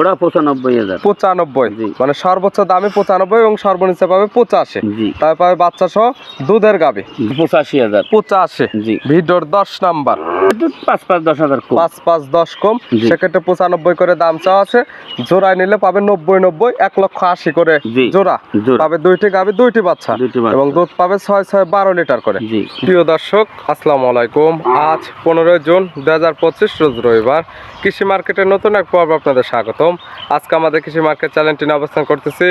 ওটা পঁচানব্বই হাজার। পঁচানব্বই। মানে সর্বোচ্চ দামে পঁচানব্বই এবং সর্বনিচে পাবে পঁচাশি। তাই পাবে বাচ্চা সহ দুধের গাবি পঁচাশি হাজার। পঁচাশি। জি। ভিডিওর দশ নাম্বার। পাঁচ পাঁচ দশ হাজার কম। পাঁচ পাঁচ দশ কম। সেক্ষেত্রে পঁচানব্বই করে দাম চাওয়া আছে। জোড়ায় নিলে পাবে নব্বই নব্বই এক লক্ষ আশি করে জোড়া। পাবে দুইটি গাবি দুইটি বাচ্চা। এবং দুধ পাবে ছয় ছয় বারো লিটার করে। প্রিয় দর্শক আসসালামু আলাইকুম। আজ পনেরোই জুন দু হাজার পঁচিশ রোজ রবিবার। কৃষি মার্কেটের নতুন এক পর্ব আপনাদের স্বাগতম। আজকে আমাদের কৃষি মার্কেট চ্যানেলটি অবস্থান করতেছি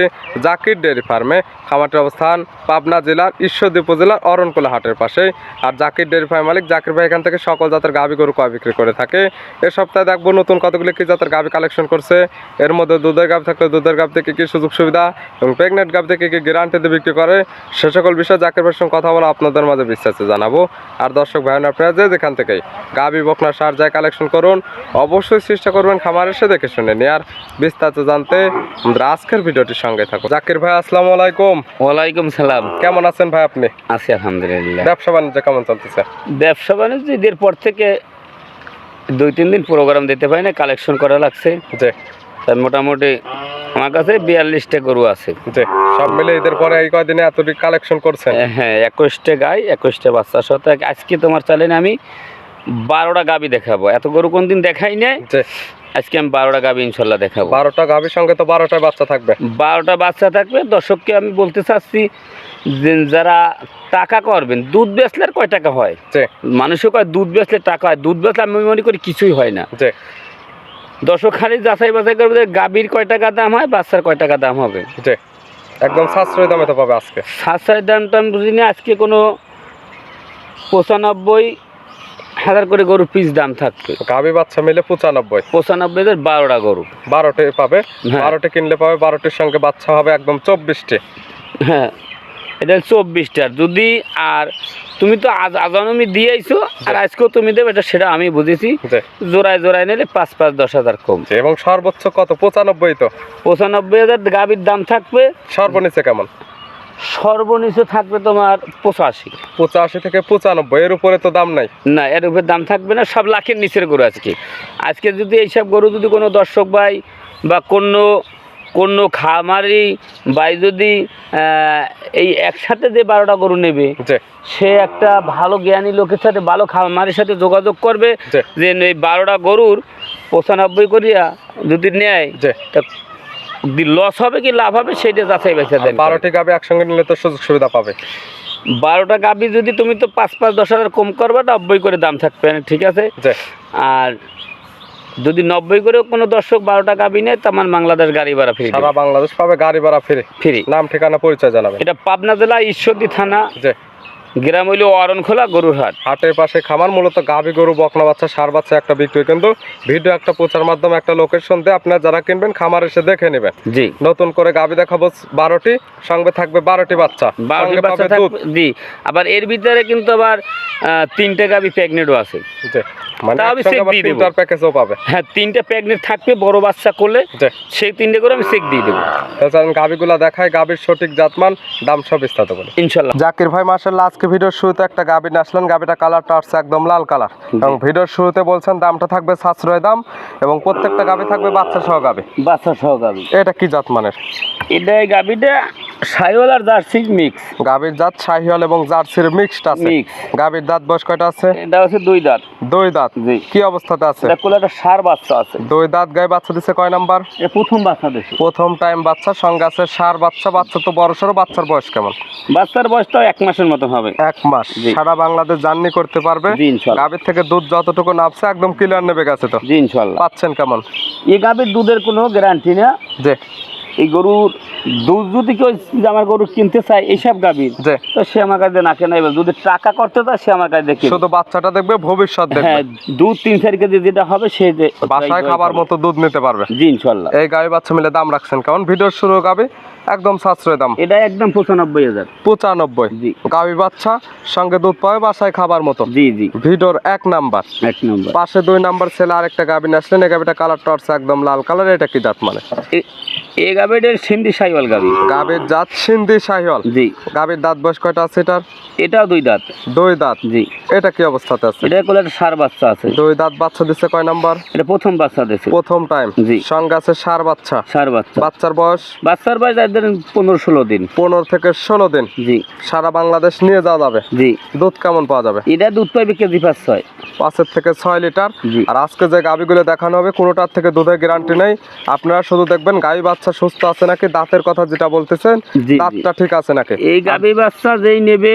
জাকির ডেয়ারি ফার্মে। খামারটির অবস্থান পাবনা জেলার ঈশ্বরদী উপজেলার অরণকুলা হাটের পাশে আর জাকির ডেয়ারি ফার্ম মালিক জাকির ভাই এখান থেকে সকল জাতের গাভি গরু কয় বিক্রি করে থাকে। এ সপ্তাহে দেখব নতুন কতগুলি কি জাতের গাভি কালেকশন করছে। এর মধ্যে দুধের গাভ থাকলে দুধের গাভ থেকে কি সুযোগ সুবিধা এবং প্রেগনেন্ট গাভ থেকে কি গ্যারান্টিতে বিক্রি করে, সে সকল বিষয়ে জাকির ভাইয়ের সঙ্গে কথা বলে আপনাদের মাঝে বিস্তারিত জানাব। আর দর্শক ভাই আপনারা যে যেখান থেকে গাভি বকনা, সার যায় কালেকশন করুন, অবশ্যই চেষ্টা করবেন খামার এসে দেখে শুনে নিয়ে আর বিস্তারিত জানতে আমাদের আজকের ভিডিওটির সঙ্গে থাকুন। জাকির ভাই আসসালামু আলাইকুম। ওয়ালাইকুম সালাম। কেমন আছেন ভাই আপনি? আছি আলহামদুলিল্লাহ। ব্যবসা বাণিজ্য কেমন চলতেছে? ব্যবসা বাণিজ্য ঈদের পর থেকে দুই তিন দিন প্রোগ্রাম দিতে পারি না কালেকশন করা লাগছে। জি। মোটামুটি আমার কাছে বিয়াল্লিশটা গরু আছে। জি। সব মিলে ঈদের পরে এই কয়দিনে এতটি কালেকশন করছেন? হ্যাঁ একুশটা গাই একুশটা বাচ্চা সহ আজকে তোমার চালেন আমি বারোটা গাবি দেখাবো। এত গরু কোন দিন দেখাই নাই? আজকে আমি বারোটা গাবি ইনশাল্লাহ দেখাবো। বারোটা গাভির সঙ্গে তো বারোটা বাচ্চা থাকবে। বারোটা বাচ্চা থাকবে। দর্শককে আমি বলতে চাচ্ছি যে যারা টাকা করবেন দুধ বেচলে আর কয় টাকা হয়? জি। মানুষও কয় দুধ বেচলে টাকা হয়। দুধ বেচলে আমি মনে করি কিছুই হয় না। দর্শক খালি যাচাই বাছাই করবে যে গাভীর কয় টাকা দাম হয় বাচ্চার কয় টাকা দাম হবে। একদম সাশ্রয় দামে তো পাবে আজকে। সাশ্রয়ের দাম টাম বুঝি না আজকে কোনো পঁচানব্বই হাজার করে গরুর পিস দাম থাকবে গাভি বাচ্চা মিলে পঁচানব্বই। পঁচানব্বই হাজার বারোটা গরু। বারোটি পাবে হ্যাঁ। বারোটি কিনলে পাবে বারোটির সঙ্গে বাচ্চা হবে একদম চব্বিশটি। হ্যাঁ এটা চব্বিশটার যদি আর তুমি তো আজ আজানমি দিয়েছ আর আজকেও তুমি দেবে এটা সেটা আমি বুঝেছি। জোড়ায় জোড়ায় নিলে পাঁচ পাঁচ দশ হাজার কম। এবং সর্বোচ্চ কত? পঁচানব্বই তো। পঁচানব্বই হাজার গাভীর দাম থাকবে। সর্বনিচে কেমন? সর্বনিচু থাকবে তোমার পঁচাশি। পঁচাশি থেকে পঁচানব্বই এর উপরে তো দাম নাই। না এর উপরে দাম থাকবে না সব লাখের নিচের গরু আজকে। আজকে যদি এইসব গরু যদি কোনো দর্শক ভাই বা কোনো কোনো খামারি ভাই যদি এই একসাথে যে বারোটা গরু নেবে সে একটা ভালো জ্ঞানী লোকের সাথে ভালো খামারের সাথে যোগাযোগ করবে যে এই বারোটা গরুর পঁচানব্বই করিয়া যদি নেয় তা লস হবে কি লাভ হবে সেইটা যাচাই বাছা দেন বারোটি গাভি একসঙ্গে নিলে তো সুযোগ সুবিধা পাবে। বারোটা গাবি যদি তুমি তো পাঁচ পাঁচ দশ হাজার কম করবে নব্বই করে দাম থাকবে ঠিক আছে? আর যদি নব্বই করে কোনো দর্শক বারোটা গাবি নেয় তার মানে বাংলাদেশ গাড়ি ভাড়া ফ্রি সারা বাংলাদেশ পাবে গাড়ি ভাড়া ফিরে। ফ্রি। নাম ঠিকানা পরিচয় জানাবেন। এটা পাবনা জেলা ঈশ্বরদী থানা। গ্রাম হইল অরণখোলা গরুর হাট। হাটের পাশে খামার মূলত গাভি গরু বকনা বাচ্চা সার বাচ্চা একটা বিক্রি কিন্তু ভিডিও একটা প্রচার মাধ্যমে একটা লোকেশন দিয়ে আপনারা যারা কিনবেন খামার এসে দেখে নেবেন। জি। নতুন করে গাভি দেখাবো বারোটি সঙ্গে থাকবে বারোটি বাচ্চা। বারোটি জি। আবার এর ভিতরে কিন্তু আবার তিনটে গাবি প্রেগনেন্টও আছে। মানে হ্যাঁ তিনটে থাকবে বড় বাচ্চা করলে সেই তিনটে করে আমি চেক দিয়ে দেবো। গাভিগুলা দেখায় গাভির সঠিক জাতমান দাম সব বিস্তারিত বলে। ইনশাল্লাহ। জাকির ভাই মার্শাল্লাহ আজকে ভিডিওর শুরুতে একটা গাভী আসলেন। গাভীটা কালারটা আসছে একদম লাল কালার। এবং ভিডিওর শুরুতে বলছেন দামটা থাকবে সাশ্রয় দাম এবং প্রত্যেকটা গাভী থাকবে বাচ্চা সহ গাভী বাচ্চা সহ গাভী এটা কি জাত মানের? এটা এই গাবিটা আর জার্সি মিক্স গাভির জাত শাহিওয়াল এবং জার্সির মিক্সড আছে। গাভির দাঁত বয়স কয়টা আছে? এটা হচ্ছে দুই দাঁত। দুই দাঁত। জি। কি অবস্থাতে আছে? এটা কোলে একটা সার বাচ্চা আছে। দুই দাঁত গায়ে বাচ্চা দিছে কয় নাম্বার? এটা প্রথম বাচ্চা দেখি প্রথম টাইম বাচ্চা সঙ্গে আছে সার বাচ্চা। বাচ্চা তো বড় সড়ো বাচ্চার বয়স কেমন? বাচ্চার বয়সটাও এক মাসের মতো হবে। এক মাস। জি। সারা বাংলাদেশ জার্নি করতে পারবে। জি গাভির থেকে দুধ যতটুকু নামছে একদম ক্লিয়ার নেবে গেছে তো। জি ইনশাল্লাহ। পাচ্ছেন কেমন? এই গাবির দুধের কোনো গ্যারান্টি না যে এই গরুর দুধ যদি কেউ আমার গরু কিনতে চায় এইসব গাভীর তো সে আমার কাছে না কেনাই যদি টাকা করতে চায় সে আমার কাছে দেখে শুধু বাচ্চাটা দেখবে ভবিষ্যৎ দেখবে। হ্যাঁ দুধ তিন চার কেজি যেটা হবে সে যে- বাসায় খাবার মতো দুধ নিতে পারবে। জি ইনশাল্লাহ। এই গাভী বাচ্চা মিলে দাম রাখছেন কারণ ভিডিও শুরু গাবি একদম সাশ্রয় দাম। এটা একদম পঁচানব্বই হাজার। পঁচানব্বই। জি। গাভি বাচ্চা সঙ্গে দুধ পাবে বাসায় খাবার মতো। জি জি। ভিডিওর এক নাম্বার। এক নম্বর। পাশে দুই নাম্বার ছেলে আরেকটা গাভি আসলেন। এই গাভিটা কালার টর্চ একদম লাল। কালার এটা কি জাত মানে? এই সিন্ধি সাইওয়াল গাবি। গাভীর জাত সিন্ধি শাহিওয়াল জি। গাভীর দাঁত বয়স কয়টা আছে এটার? এটাও দুই দাঁত। দুই দাঁত। জি। এটা কি অবস্থাতে আছে? এটা কোলে একটা সার বাচ্চা আছে। দুই দাঁত বাচ্চা দিচ্ছে কয় নাম্বার? এটা প্রথম বাচ্চা দিয়েছে প্রথম টাইম জি। সঙ্গে আছে সার বাচ্চা। সার বাচ্চা। বাচ্চার বয়স? বাচ্চার বয়স ধরেন পনেরো ষোলো দিন। পনেরো থেকে ষোলো দিন। জি। সারা বাংলাদেশ নিয়ে যাওয়া যাবে। জি। দুধ কেমন পাওয়া যাবে? এটা দুধ পাইবে কেজি পাঁচ ছয়। পাঁচের থেকে ছয় লিটার। আর আজকে যে গাভিগুলো দেখানো হবে কোনোটার থেকে দুধের গ্যারান্টি নেই। আপনারা শুধু দেখবেন গাই বাচ্চা সুস্থ আছে নাকি? দাঁতের কথা যেটা বলতেছেন। দাঁতটা ঠিক আছে নাকি? এই গাভী বাচ্চা যেই নেবে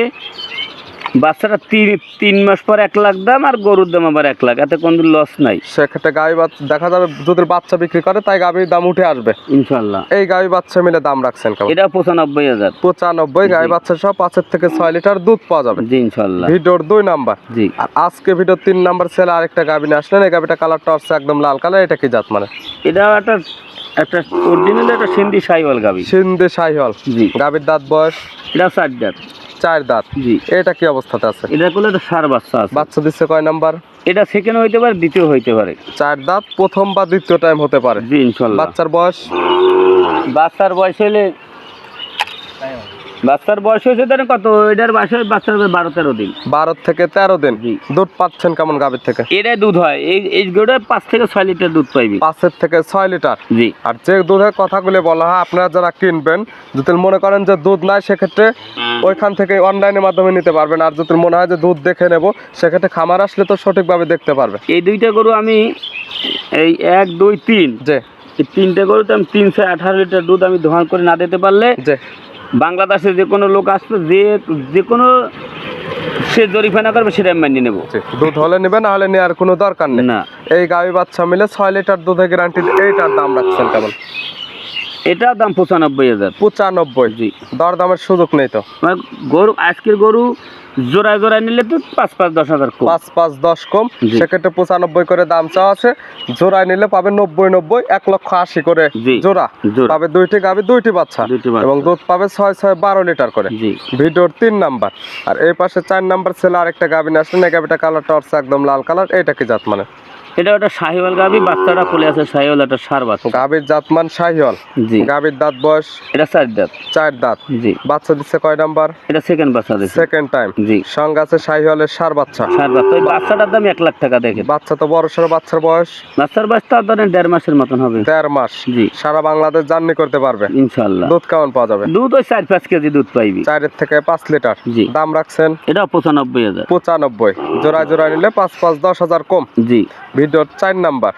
বাচ্চাটা তিন তিন মাস পর এক লাখ দাম আর গরুর দাম আবার এক লাখ। এতে কোনো লস নাই। সেক্ষেত্রে গাই বাচ্চা দেখা যাবে যদি বাচ্চা বিক্রি করে তাই গাভির দাম উঠে আসবে। ইনশাল্লাহ এই গাই বাচ্চা মিলে দাম রাখছেন কেমন? এটা পঁচানব্বই হাজার। পঁচানব্বই গাই বাচ্চা সহ পাঁচের থেকে ছয় লিটার দুধ পাওয়া যাবে। জি ইনশাল্লাহ ভিডিওর দুই নাম্বার। জি। আর আজকে ভিডিওর তিন নাম্বার ছেলে আরেকটা গাভি নিয়ে আসলেন। এই গাভিটা কালারটা হচ্ছে একদম লাল কালার এটা কি জাত মানে? এটা একটা একটা অরিজিনাল একটা সিন্ধি সাইওয়াল গাভী। সিন্ধে শাহিওয়াল জি। গাভির দাঁত বয়স? এটা চার দাঁত। চার দাঁত। জি। এটা কি অবস্থাতে আছে? এটা করলে একটা সার বাচ্চা আছে। বাচ্চা দিচ্ছে কয় নাম্বার? এটা সেকেন্ড হইতে পারে দ্বিতীয় হইতে পারে। চার দাঁত প্রথম বা দ্বিতীয় টাইম হতে পারে। জি ইনশাল্লাহ। বাচ্চার বয়স? বাচ্চার বয়স হলে বাচ্চার বয়স হয়েছে ধরেন কত? এটার বয়স হয় বাচ্চার বারো তেরো দিন। বারো থেকে তেরো দিন। দুধ পাচ্ছেন কেমন গাভীর থেকে? এটাই দুধ হয়। এই এই গরুটা পাঁচ থেকে ছয় লিটার দুধ পাইবি। পাঁচের থেকে ছয় লিটার? জি। আর যে দুধের কথাগুলো বলা হয় আপনারা যারা কিনবেন যদি মনে করেন যে দুধ নাই সেক্ষেত্রে ওইখান থেকে অনলাইনের মাধ্যমে নিতে পারবেন। আর যদি মনে হয় যে দুধ দেখে নেব সেক্ষেত্রে খামার আসলে তো সঠিকভাবে দেখতে পারবে। এই দুইটা গরু আমি এই এক দুই তিন। যে তিনটে গরুতে আমি তিনশো আঠারো লিটার দুধ আমি দোহান করে না দিতে পারলে যে বাংলাদেশে যে কোনো লোক আসবে যে যে কোনো সে জরিফানা করবে সেটা আমি মানিয়ে নেব। দুধ হলে নেবে না হলে নেওয়ার কোনো দরকার নেই। না। এই গাভী বাচ্চা মিলে ছয় লিটার দুধের গ্যারান্টি এইটার দাম রাখছেন কেমন? এটা দাম পঁচানব্বই হাজার। পঁচানব্বই। জি। দরদামের সুযোগ নেই তো। মানে গরু আজকের গরু জোড়ায় জোড়ায় নিলে তো পাঁচ পাঁচ দশ হাজার কম। পাঁচ পাঁচ দশ কম। সেক্ষেত্রে পঁচানব্বই করে দাম চাওয়া আছে। জোড়ায় নিলে পাবে নব্বই নব্বই এক লক্ষ আশি করে। জোড়া। পাবে দুইটি গাভী দুইটি বাচ্চা। এবং দুধ পাবে ছয় ছয় বারো লিটার করে। ভিডিওর তিন নাম্বার। আর এই পাশে চার নাম্বার ছেলে আরেকটা গাভী নিয়ে আসলেন। এই গাভীটা কালারটা হচ্ছে একদম লাল কালার এটা কি জাত মানে? এটা ওটা শাহিওয়াল গাবি বাচ্চাটা কোলে আছে শাহিওয়াল একটা সার বাচ্চা। জাতমান শাহিওয়াল। জি। দাঁত বয়স এটা চার দাঁত। চার দাঁত। জি। বাচ্চা দিচ্ছে কয় নাম্বার? এটা সেকেন্ড বাচ্চা দিচ্ছে সেকেন্ড টাইম জি। সঙ্গে আছে শাহিওয়ালের সার বাচ্চা। সার বাচ্চা। ওই বাচ্চাটার দাম এক লাখ টাকা দেখে বাচ্চা তো বড় সড়ো বাচ্চার বয়স বাচ্চার বয়স তো ধরেন দেড় মাসের মতন হবে। দেড় মাস। জি। সারা বাংলাদেশ জার্নি করতে পারবে। ইনশাল্লাহ দুধ কেমন পাওয়া যাবে? দুধ ওই চার পাঁচ কেজি দুধ পাইবি। চারের থেকে পাঁচ লিটার। জি। দাম রাখছেন? এটা পঁচানব্বই হাজার। পঁচানব্বই। জোড়ায় জোড়ায় নিলে পাঁচ পাঁচ দশ হাজার কম। জি। ভিডিওর চার নাম্বার।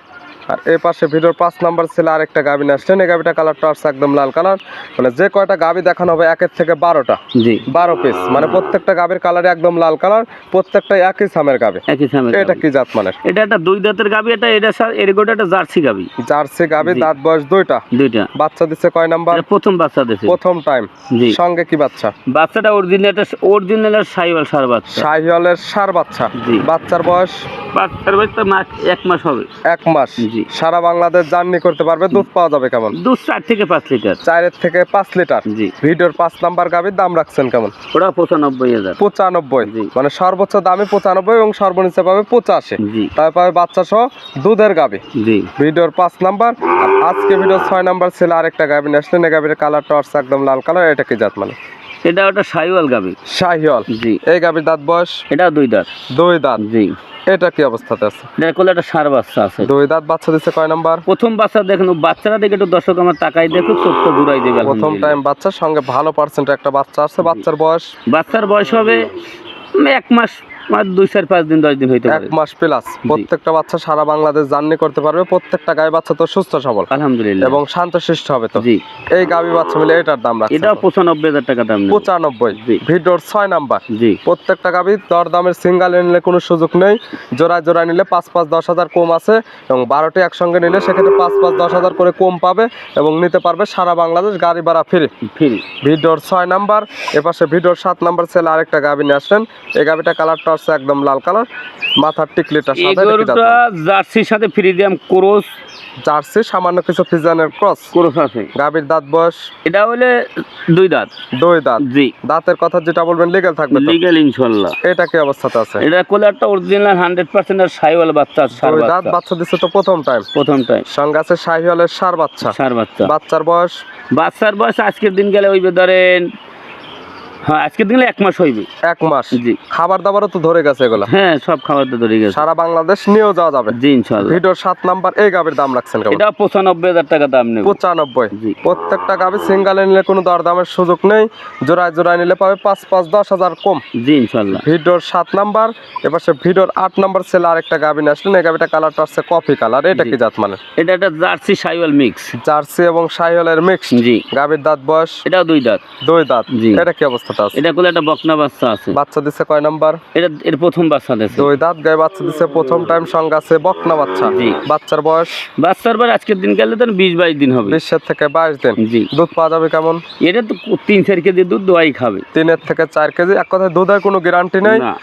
আর এই পাশে ভিডিওর পাঁচ নাম্বার ছেলে আরেকটা গাভি নিয়ে আসছেন এই গাভিটা কালারটা আসছে একদম লাল কালার মানে যে কয়টা গাভি দেখানো হবে একের থেকে বারোটা। জি। বারো পিস মানে প্রত্যেকটা গাভির কালার একদম লাল কালার প্রত্যেকটা একই সামের গাভি একই সামনে এটা কি জাত মানে? এটা একটা দুই দাঁতের গাবি এটা এটা স্যার এর গোটা একটা জার্সি গাবি। জার্সি গাভি। দাঁত বয়স দুইটা। দুইটা। বাচ্চা দিচ্ছে কয় নাম্বার? প্রথম বাচ্চা দিয়েছে প্রথম টাইম জি। সঙ্গে কি বাচ্চা? বাচ্চাটা অরিজিনাল একটা অরিজিনাল সাইওয়াল সার বাচ্চা। শাহিওয়ালের সার বাচ্চা। জি। বাচ্চার বয়স? বাচ্চার বয়স তো মাস এক মাস হবে। এক মাস। জি। সারা বাংলাদেশ জার্নি করতে পারবে দুধ পাওয়া যাবে কেমন? দুধ চার থেকে পাঁচ লিটার। চারের থেকে পাঁচ লিটার। জি। ভিডিওর পাঁচ নাম্বার গাভির দাম রাখছেন কেমন? ওটা পঁচানব্বই হাজার। পঁচানব্বই। মানে সর্বোচ্চ দামে পঁচানব্বই এবং সর্বনিচে পাবে পঁচাশি। জি। তাই পাবে বাচ্চা সহ দুধের গাভি। জি। ভিডিওর পাঁচ নাম্বার। আজকে ভিডিও ছয় নাম্বার ছিল আরেকটা গাভি নিয়ে আসলেন। এই গাভির কালারটা একদম লাল কালার এটা কি জাত মানে? এটা ওটা সাইওয়াল গাবি। সাইওয়াল জি। এই গাবির দাঁত বয়স? এটা দুই দাঁত। দুই দাঁত? জি। এটা কি অবস্থাতে আছে? এটা কোলে একটা সার বাচ্চা আছে। দুই দাঁত বাচ্চা দিতে কয় নাম্বার? প্রথম বাচ্চা দেখুন বাচ্চাটা বাচ্চারা দেখে একটু দর্শক আমার তাকাই দেখো তো ঘুরাই দেবে প্রথম টাইম বাচ্চার সঙ্গে ভালো পার্সেন্ট একটা বাচ্চা আছে বাচ্চার বয়স? বাচ্চার বয়স হবে এক মাস দুই চার পাঁচ দিন দশ দিন হইতে এক মাস প্লাস প্রত্যেকটা বাচ্চা সারা বাংলাদেশ জার্নি করতে পারবে। প্রত্যেকটা গায়ে বাচ্চা তো সুস্থ সবল। আলহামদুলিল্লাহ। এবং শান্তশিষ্ট হবে তো। জি। এই গাবি বাচ্চা মিলে এটার দাম রাখছে এটাও পঁচানব্বই হাজার টাকা দাম পঁচানব্বই। ভিডিওর ছয় নাম্বার। জি। প্রত্যেকটা গাবি দর দামের সিঙ্গাল নিলে কোনো সুযোগ নেই। জোড়ায় জোড়ায় নিলে পাঁচ পাঁচ দশ হাজার কম আছে এবং বারোটি একসঙ্গে নিলে সেক্ষেত্রে পাঁচ পাঁচ দশ হাজার করে কম পাবে এবং নিতে পারবে সারা বাংলাদেশ গাড়ি ভাড়া ফ্রি ফ্রি ভিডিওর ছয় নাম্বার। এপাশে ভিডিওর সাত নাম্বার ছেলে আরেকটা গাবি নিয়ে আসলেন। এই গাবিটা কালারটা হচ্ছে একদম লাল কালার মাথার টিকলিটা সাদা? গরুটা জার্সির সাথে ফ্রিজিয়াম ক্রোস। জার্সি সামান্য কিছু ফিজানের ক্রস। ক্রস আছে। দাঁত বয়স? এটা হলে দুই দাঁত। দুই দাঁত। জি। দাঁতের কথা যেটা বলবেন লিগেল থাকবে ইনশাল্লাহ। এটা কি অবস্থাতে আছে? এটা কোলে একটা অরিজিনাল হান্ড্রেড পার্সেন্ট আর সাইওয়াল বাচ্চা সার দাঁত বাচ্চা। তো প্রথম টাইম প্রথম টাইম সঙ্গে আছে শাহিওয়ালের সার বাচ্চা। সার বাচ্চা। বাচ্চার বয়স? বাচ্চার বয়স আজকের দিন গেলে ওই ধরেন হ্যাঁ আজকের দিন এক মাস হইবে। এক মাস। জি। খাবার দাবারও তো ধরে গেছে এগুলা। হ্যাঁ সব খাবার তো ধরে গেছে। সারা বাংলাদেশ নিয়েও যাওয়া যাবে। জি ইনশাল্লাহ ভিডিওর সাত নাম্বার এই গাভীর দাম রাখছেন কেমন? এটা পঁচানব্বই হাজার টাকা দাম নেব। পঁচানব্বই। জি। প্রত্যেকটা গাভী সিঙ্গালে নিলে কোনো দরদামের সুযোগ নেই। জোড়ায় জোড়ায় নিলে পাবে পাঁচ পাঁচ দশ হাজার কম। জি ইনশাল্লাহ ভিডিওর সাত নাম্বার এবার সে ভিডিওর আট নাম্বার ছেলে আরেকটা গাভী নিয়ে আসলেন। এই গাভীটা কালারটা আসছে কফি কালার এটা কি জাত মানে? এটা একটা জার্সি সাইওয়াল মিক্স জার্সি এবং শাহিওয়ালের মিক্স জি। গাভীর দাঁত বয়স? এটাও দুই দাঁত। দুই দাঁত। জি। এটা কি অবস্থাটা আছে। এটা কোলে একটা বকনা বাচ্চা আছে। বাচ্চা দিছে কয় নাম্বার? এটা এর প্রথম বাচ্চা দিছে। দুই দাঁত গায়ে বাচ্চা দিছে প্রথম টাইম সঙ্গে আছে বকনা বাচ্চা। জি। বাচ্চার বয়স? বাচ্চার বয়স আজকের দিন গেলে তো বিশ বাইশ দিন হবে। বিশের থেকে বাইশ দিন। জি। দুধ পাওয়া যাবে কেমন? এটা তো তিন চার কেজি দুধ দোয়াই খাবে। তিনের থেকে চার কেজি। এক কথায় দুধের কোনো গ্যারান্টি নেই? না।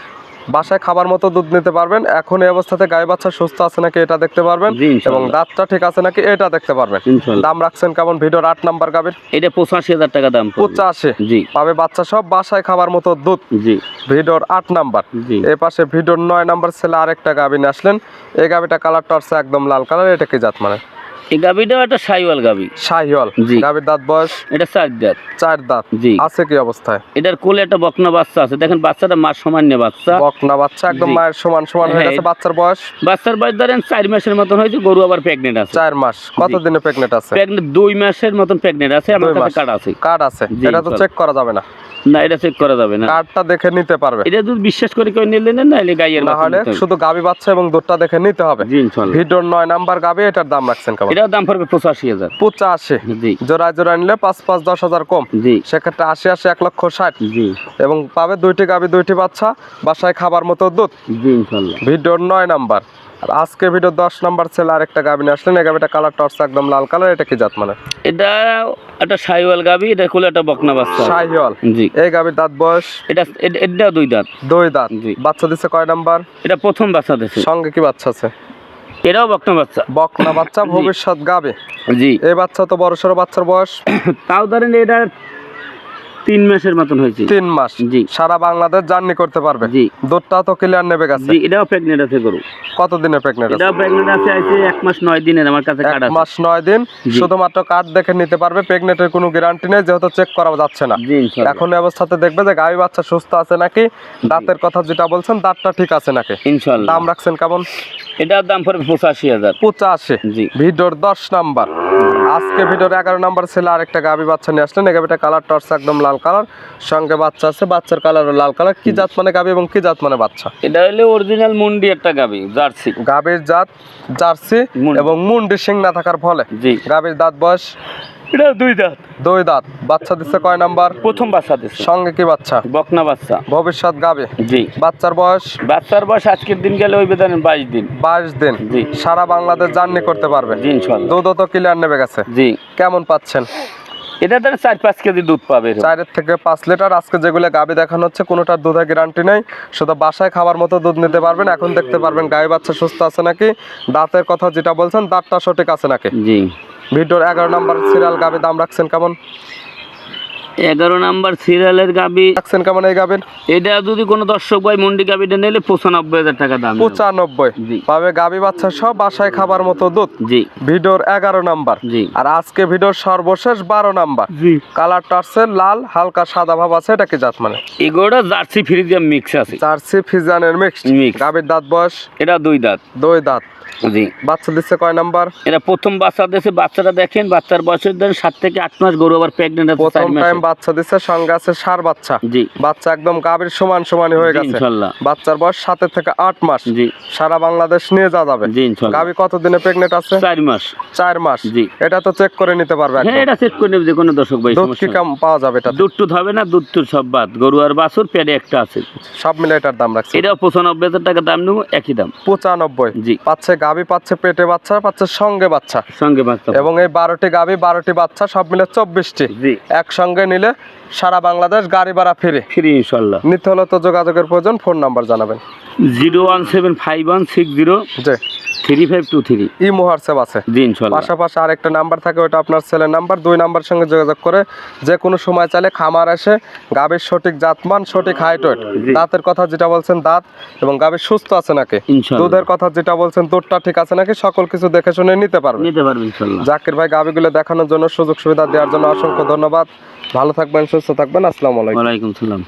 বাসায় খাবার মতো দুধ নিতে পারবেন। এখন এই অবস্থাতে গায়ে বাচ্চা সুস্থ আছে নাকি এটা দেখতে পারবেন? এবং। দাঁতটা ঠিক আছে নাকি এটা দেখতে পারবেন? দাম রাখছেন কেমন? ভিডিওর আট নাম্বার গাভীর। এটা পঁচাশি হাজার টাকা দাম পঁচাশি। জি। পাবে বাচ্চা সব বাসায় খাবার মতো দুধ। জি। ভিডিওর আট নাম্বার। এই পাশে ভিডিওর নয় নাম্বার ছেলে আরেকটা গাভী নিয়ে আসলেন। এই গাভীটা কালারটা হচ্ছে একদম লাল কালার এটা কি জাত মানে? এই গাবিটাও একটা সাইওয়াল গাবি শাহিওয়াল জি। গাভীর দাঁত বয়স? এটা চার দাঁত। চার দাঁত। জি। আছে কি অবস্থায়? এটার কোলে একটা বকনা বাচ্চা আছে। দেখেন বাচ্চাটা মাস সমান্য বাচ্চা। বকনা বাচ্চা একদম। মায়ের সমান সমান হয়ে হ্যাঁ, গেছে বাচ্চার বয়স? বাচ্চার বয়স ধরেন চার মাসের মতন হয়েছে গরু আবার প্রেগনেন্ট আছে। চার মাস। কত দিনে প্রেগনেন্ট আছে? প্রেগনেন্ট দুই মাসের মতন প্রেগনেন্ট আছে আমার কাছে কার্ড আছে। কার্ড আছে। এটা তো চেক করা যাবে না। না এটা চেক করা যাবে না। কার্ডটা দেখে নিতে পারবে। এটা যদি বিশ্বাস করে কেউ নিলে নেন না এলে গাইয়ের। শুধু গাবি বাচ্চা এবং দুধটা দেখে নিতে হবে। জি ইনশাল্লাহ। ভিডিওর নয় নাম্বার গাবি এটার দাম রাখছেন কেমন? এটার দাম পড়বে পঁচাশি হাজার। পঁচাশি। জি। জোড়ায় জোড়ায় নিলে পাঁচ পাঁচ দশ হাজার কম। জি। সেক্ষেত্রে আশি আশি এক লক্ষ ষাট। জি। এবং পাবে দুইটি গাবি দুইটি বাচ্চা বাসায় খাবার মতো দুধ। জি ইনশাল্লাহ। ভিডিওর নয় নাম্বার। আর আজকে ভিডিও দশ নাম্বার ছেলে আরেকটা গাবি নিয়ে আসলেন। এই গাবিটা কালার টর্চ একদম লাল কালার এটা কি জাত মানে? এটা একটা সাইওয়াল গাবি এটা কোলে একটা বকনা বাচ্চা। শাহিওয়াল? জি। এই গাবির দাঁত বয়স? এটা এটা দুই দাঁত। দুই দাঁত। জি। বাচ্চা দিচ্ছে কয় নাম্বার? এটা প্রথম বাচ্চা দিয়েছে সঙ্গে কি বাচ্চা আছে? এটাও বকনা বাচ্চা। বকনা বাচ্চা ভবিষ্যৎ গাবে। জি। এই বাচ্চা তো বড় সড়ো বাচ্চার বয়স। তাও ধরেন এটা তিন মাসের মতন হয়েছে। তিন মাস। জি। সারা বাংলাদেশ জার্নি করতে পারবে। জি। দুধটা তো ক্লিয়ার নেবে গেছে। জি এটাও প্রেগনেন্ট আছে গরু। কত দিনে প্রেগনেন্ট আছে? এটাও প্রেগনেন্ট আছে আছে এক মাস নয় দিনের আমার কাছে কার্ড আছে। মাস নয় দিন শুধুমাত্র কার্ড দেখে নিতে পারবে প্রেগনেন্টের কোনো গ্যারান্টি নেই যেহেতু চেক করা যাচ্ছে না। জি এখন অবস্থাতে দেখবে যে গাভী বাচ্চা সুস্থ আছে নাকি দাঁতের কথা যেটা বলছেন দাঁতটা ঠিক আছে নাকি? ইনশাল্লাহ। দাম রাখছেন কেমন? এটার দাম পড়বে পঁচাশি হাজার। পঁচাশি। জি। ভিডিওর দশ নাম্বার। আজকে ভিডিওর এগারো নাম্বার ছেলে আরেকটা গাভী বাচ্চা নিয়ে আসলেন। এই গাভীটা কালার টর্চ একদম লাল কালার সঙ্গে বাচ্চা আছে বাচ্চার কালার লাল কালার কি জাত মানে গাভী এবং কি জাত মানে বাচ্চা? এটা হলো অরিজিনাল মুন্ডি একটা গাবি জার্সি। গাভীর জাত জার্সি এবং মুন্ডি সিং না থাকার ফলে। জি। গাভীর দাঁত বয়স এটা দুই দাঁত। দুই দাঁত। বাচ্চা দিচ্ছে কয় নাম্বার? প্রথম বাচ্চা দিচ্ছে সঙ্গে কি বাচ্চা? বকনা বাচ্চা। ভবিষ্যৎ গাবে। জি। বাচ্চার বয়স? বাচ্চার বয়স আজকের দিন গেলে ওই বেদানের বাইশ দিন। বাইশ দিন। জি। সারা বাংলাদেশ জার্নি করতে পারবে। জি ইনশাল্লাহ। দুধও তো ক্লিয়ার নেবে গেছে। জি। কেমন পাচ্ছেন? এটা ধরেন চার পাঁচ কেজি দুধ পাবে। চারের থেকে পাঁচ লিটার। আজকে যেগুলো গাবি দেখানো হচ্ছে কোনোটার দুধের গ্যারান্টি নেই। শুধু বাসায় খাবার মতো দুধ নিতে পারবেন। এখন দেখতে পারবেন গায়ে বাচ্চা সুস্থ আছে নাকি? দাঁতের কথা যেটা বলছেন দাঁতটা সঠিক আছে নাকি? জি। ভিডিওর এগারো নাম্বার সিরিয়াল গাবি দাম রাখছেন কেমন? এগারো নাম্বার সিরিয়ালের গাবি। রাখছেন কেমন এই গাবির? এটা যদি কোনো দর্শক ভাই মন্ডি গাবিটা নিলে পঁচানব্বই হাজার টাকা দাম। পঁচানব্বই। জি। পাবে গাবি বাচ্চা সব বাসায় খাবার মতো দুধ। জি। ভিডিওর এগারো নাম্বার। জি। আর আজকে ভিডিওর সর্বশেষ বারো নাম্বার। জি। কালারটা আসছে লাল হালকা সাদা ভাব আছে এটা কি জাত মানে? এগুলোটা জার্সি ফ্রিজিয়াম মিক্স আছে। জার্সি ফিজানের মিক্স Mix। গাবির দাঁত বয়স? এটা দুই দাঁত। দুই দাঁত। জি। বাচ্চা দিচ্ছে কয় নাম্বার? এটা প্রথম বাচ্চা দিয়েছে বাচ্চাটা দেখেন বাচ্চার ধরেন সাত থেকে আট মাস গরু আবার প্রেগনেন্ট আছে প্রথম টাইম বাচ্চা দিচ্ছে সঙ্গে আছে সার বাচ্চা। জি। বাচ্চা একদম গাবির সমান সমানই হয়ে গেছে। ইনশাল্লাহ। বাচ্চার বয়স সাতের থেকে আট মাস। জি। সারা বাংলাদেশ নিয়ে যাওয়া যাবে। জি ইনশাল্লাহ। গাবি কত দিনে প্রেগনেন্ট আছে? চার মাস। চার মাস। জি। এটা তো চেক করে নিতে পারবে হ্যাঁ। এটা চেক করে নেবে যে কোনো দর্শক ভাই দুধ কি। পাওয়া যাবে এটা দুধ টুধ হবে না দুধ টুধ সব বাদ। গরু আর বাছুর পেটে একটা আছে। সব মিলে এটার দাম রাখছে। এটাও পঁচানব্বই হাজার টাকা দাম নেব একই দাম। পঁচানব্বই। জি। পাচ্ছে গাবি পাচ্ছে পেটে বাচ্চা পাচ্ছে সঙ্গে বাচ্চা। সঙ্গে বাচ্চা। এবং এই বারোটি গাবি বারোটি বাচ্চা সব মিলে চব্বিশটি। একসঙ্গে নিলে সারা বাংলাদেশ গাড়ি ভাড়া ফিরে। ফিরে ইনশাল্লাহ নিতে হলে তো যোগাযোগের প্রয়োজন ফোন নাম্বার জানাবেন। Zero one seven five one six zero. জি। Three five two three. Imo WhatsApp আছে। জি ইনশাল্লাহ। পাশাপাশি আরেকটা নাম্বার থাকে ওটা আপনার ছেলের নাম্বার। দুই নাম্বার সঙ্গে যোগাযোগ করে যে কোনো সময় চাইলে খামার এসে গাভীর সঠিক জাতমান সঠিক হাইট ওয়েট দাঁতের কথা যেটা বলছেন দাঁত এবং গাভীর সুস্থ আছে নাকি? দুধের কথা যেটা বলছেন দুধটা ঠিক আছে নাকি? সকল কিছু দেখে শুনে নিতে পারবে। নিতে পারবেন ইনশাল্লাহ। জাকির ভাই গাভীগুলো দেখানোর জন্য সুযোগ সুবিধা দেওয়ার জন্য অসংখ্য ধন্যবাদ। ভালো থাকবেন সুস্থ থাকবেন। আসসালামু আলাইকুম। ওয়ালাইকুম সালাম।